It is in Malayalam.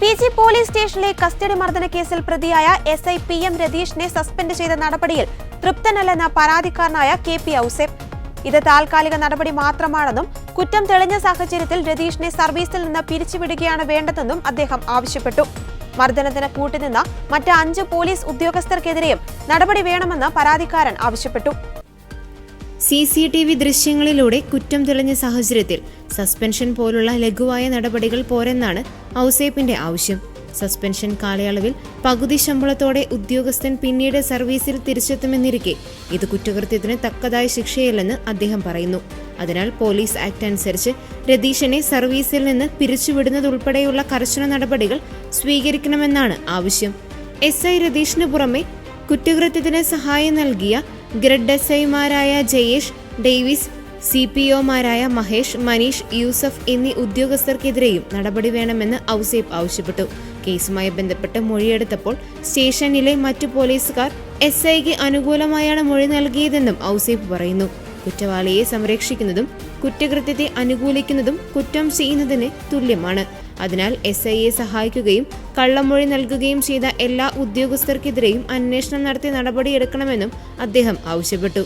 പി ജി പോലീസ് സ്റ്റേഷനിലെ കസ്റ്റഡി മർദ്ദന കേസിൽ പ്രതിയായ എസ് ഐ പി എം രതീഷിനെ സസ്പെൻഡ് ചെയ്ത നടപടിയിൽ തൃപ്തനല്ലെന്ന പരാതിക്കാരനായ കെ പി ഔസേപ്പ് ഇത് താൽക്കാലിക നടപടി മാത്രമാണെന്നും കുറ്റം തെളിഞ്ഞ സാഹചര്യത്തിൽ രതീഷിനെ സർവീസിൽ നിന്ന് പിരിച്ചുവിടുകയാണ് വേണ്ടതെന്നും അദ്ദേഹം ആവശ്യപ്പെട്ടു. മർദ്ദനത്തിന് കൂട്ടുനിന്ന മറ്റ് അഞ്ച് പോലീസ് ഉദ്യോഗസ്ഥർക്കെതിരെയും നടപടി വേണമെന്ന് പരാതിക്കാരൻ ആവശ്യപ്പെട്ടു. സി സി ടി വി ദൃശ്യങ്ങളിലൂടെ കുറ്റം തെളിഞ്ഞ സാഹചര്യത്തിൽ സസ്പെൻഷൻ പോലുള്ള ലഘുവായ നടപടികൾ പോരെന്നാണ് ഔസേപ്പിന്റെ ആവശ്യം. സസ്പെൻഷൻ കാലയളവിൽ പകുതി ശമ്പളത്തോടെ ഉദ്യോഗസ്ഥൻ പിന്നീട് സർവീസിൽ തിരിച്ചെത്തുമെന്നിരിക്കെ ഇത് കുറ്റകൃത്യത്തിന് തക്കതായ ശിക്ഷയല്ലെന്ന് അദ്ദേഹം പറയുന്നു. അതിനാൽ പോലീസ് ആക്ട് അനുസരിച്ച് രതീഷിനെ സർവീസിൽ നിന്ന് പിരിച്ചുവിടുന്നതുൾപ്പെടെയുള്ള കർശന നടപടികൾ സ്വീകരിക്കണമെന്നാണ് ആവശ്യം. എസ് ഐ രതീഷിന് പുറമെ കുറ്റകൃത്യത്തിന് സഹായം നൽകിയ ഗ്രഡ് എസ് ഐമാരായ ജയേഷ് ഡേവിസ് സി പി ഒമാരായ മഹേഷ് മനീഷ് യൂസഫ് എന്നീ ഉദ്യോഗസ്ഥർക്കെതിരെയും നടപടി വേണമെന്ന് ഔസേബ് ആവശ്യപ്പെട്ടു. കേസുമായി ബന്ധപ്പെട്ട് മൊഴിയെടുത്തപ്പോൾ സ്റ്റേഷനിലെ മറ്റു പോലീസുകാർ എസ് ഐക്ക് അനുകൂലമായാണ് മൊഴി നൽകിയതെന്നും ഔസേബ് പറയുന്നു. കുറ്റവാളിയെ സംരക്ഷിക്കുന്നതും കുറ്റകൃത്യത്തെ അനുകൂലിക്കുന്നതും കുറ്റം ചെയ്യുന്നതിന് തുല്യമാണ്. അതിനാൽ എസ് ഐയെ സഹായിക്കുകയും കള്ളമൊഴി നൽകുകയും ചെയ്ത എല്ലാ ഉദ്യോഗസ്ഥർക്കെതിരെയും അന്വേഷണം നടത്തി നടപടിയെടുക്കണമെന്നും അദ്ദേഹം ആവശ്യപ്പെട്ടു.